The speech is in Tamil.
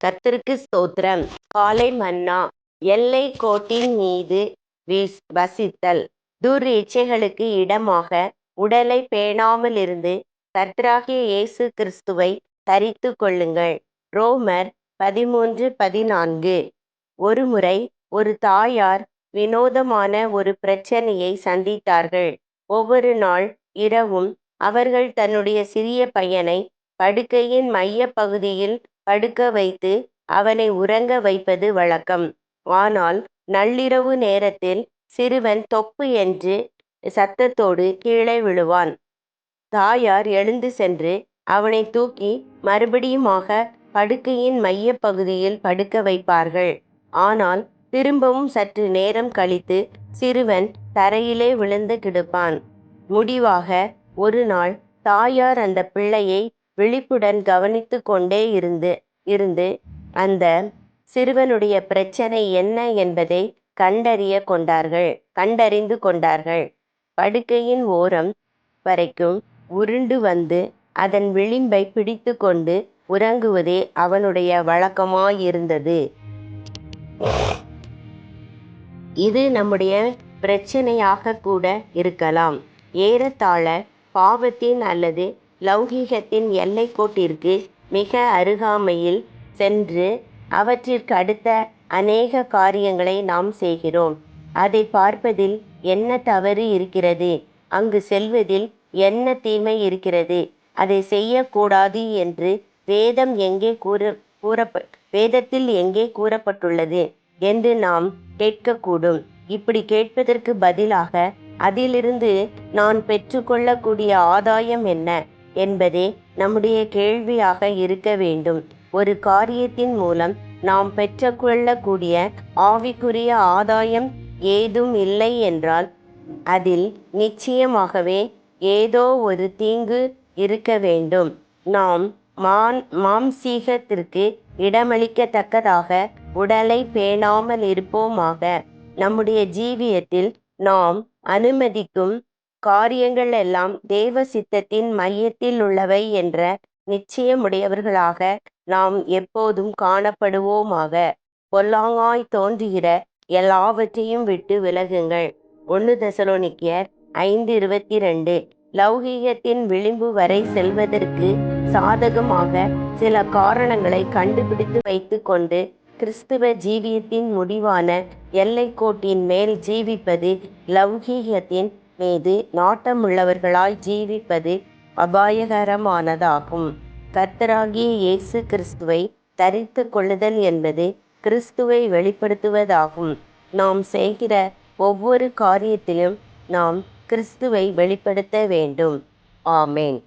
கர்த்தருக்கு ஸ்தோத்திரம். காலை மன்னா எல்லை கோட்டின் மீது வீஸ் வசித்தல். துர் இச்சைகளுக்கு இடமாக உடலை பேணாமலிருந்து கர்த்தராகிய இயேசு கிறிஸ்துவை தரித்து கொள்ளுங்கள். ரோமர் பதிமூன்று பதினான்கு. ஒருமுறை ஒரு தாயார் வினோதமான ஒரு பிரச்சனையை சந்தித்தார்கள். ஒவ்வொரு நாள் இரவும் அவர்கள் தன்னுடைய சிறிய பையனை படுக்கையின் மைய பகுதியில் படுக்க வைத்து அவனை உறங்க வைப்பது வழக்கம். ஆனால் நள்ளிரவு நேரத்தில் சிறுவன் தொப்பு என்று சத்தத்தோடு கீழே விழுவான். தாயார் எழுந்து சென்று அவனை தூக்கி மறுபடியுமாக படுக்கையின் மைய பகுதியில் படுக்க வைப்பார்கள். ஆனால் திரும்பவும் சற்று நேரம் கழித்து சிறுவன் தரையிலே விழுந்து கிடப்பான். முடிவாக ஒரு நாள் தாயார் அந்த பிள்ளையை விழிப்புடன் கவனித்து கொண்டே இருந்து இருந்து அந்த சிறுவனுடைய பிரச்சனை என்ன என்பதை கண்டறிய கொண்டார்கள் கண்டறிந்து கொண்டார்கள். படுக்கையின் ஓரம் வரைக்கும் உருண்டு வந்து அதன் விளிம்பை பிடித்து கொண்டு உறங்குவதே அவனுடைய வழக்கமாயிருந்தது. இது நம்முடைய பிரச்சனையாக கூட இருக்கலாம். ஏறத்தாழ பாவத்தின் அல்லது லௌகீகத்தின் எல்லைக்கோட்டிற்கு மிக அருகாமையில் சென்று அவற்றிற்கு அடுத்த அநேக காரியங்களை நாம் செய்கிறோம். அதை பார்ப்பதில் என்ன தவறு இருக்கிறது? அங்கு செல்வதில் என்ன தீமை இருக்கிறது? அதை செய்யக்கூடாது என்று வேதம் எங்கே கூற கூறப்ப வேதத்தில் எங்கே கூறப்பட்டுள்ளது என்று நாம் கேட்கக்கூடும். இப்படி கேட்பதற்கு பதிலாக அதிலிருந்து நான் பெற்றுக்கொள்ளக்கூடிய ஆதாயம் என்ன? என்பதே நம்முடைய கேள்வியாக இருக்க வேண்டும். ஒரு காரியத்தின் மூலம் நாம் பெற்றுக்கொள்ளக்கூடிய ஆவிக்குரிய ஆதாயம் ஏதும் இல்லை என்றால் அதில் நிச்சயமாகவே ஏதோ ஒரு தீங்கு இருக்க வேண்டும். நாம் மான் மாம்சீகத்திற்கு இடமளிக்கத்தக்கதாக உடலை பேணாமல் இருப்போமாக. நம்முடைய ஜீவியத்தில் நாம் அனுமதிக்கும் காரியங்கள் எல்லாம் தேவ சித்தத்தின் மையத்தில் உள்ளவை என்ற நிச்சயமுடையவர்களாக நாம் எப்போதும் காணப்படுவோமாக. பொல்லாங்காய் தோன்றுகிற எல்லாவற்றையும் விட்டு விலகுங்கள். ஒன்று தசலோனிக்கியர் ஐந்து இருபத்தி ரெண்டு லௌகீகத்தின் விளிம்பு வரை செல்வதற்கு சாதகமாக சில காரணங்களை கண்டுபிடித்து வைத்து கொண்டு கிறிஸ்துவ ஜீவியத்தின் முடிவான எல்லைக்கோட்டின் மேல் ஜீவிப்பது லௌகீகத்தின் மீது நாட்டமுள்ளவர்களாய் ஜீவிப்பது அபாயகரமானதாகும். கர்த்தராகிய இயேசு கிறிஸ்துவை தரித்து கொள்ளுதல் என்பது கிறிஸ்துவை வெளிப்படுத்துவதாகும். நாம் செய்கிற ஒவ்வொரு காரியத்திலும் நாம் கிறிஸ்துவை வெளிப்படுத்த வேண்டும். ஆமேன்.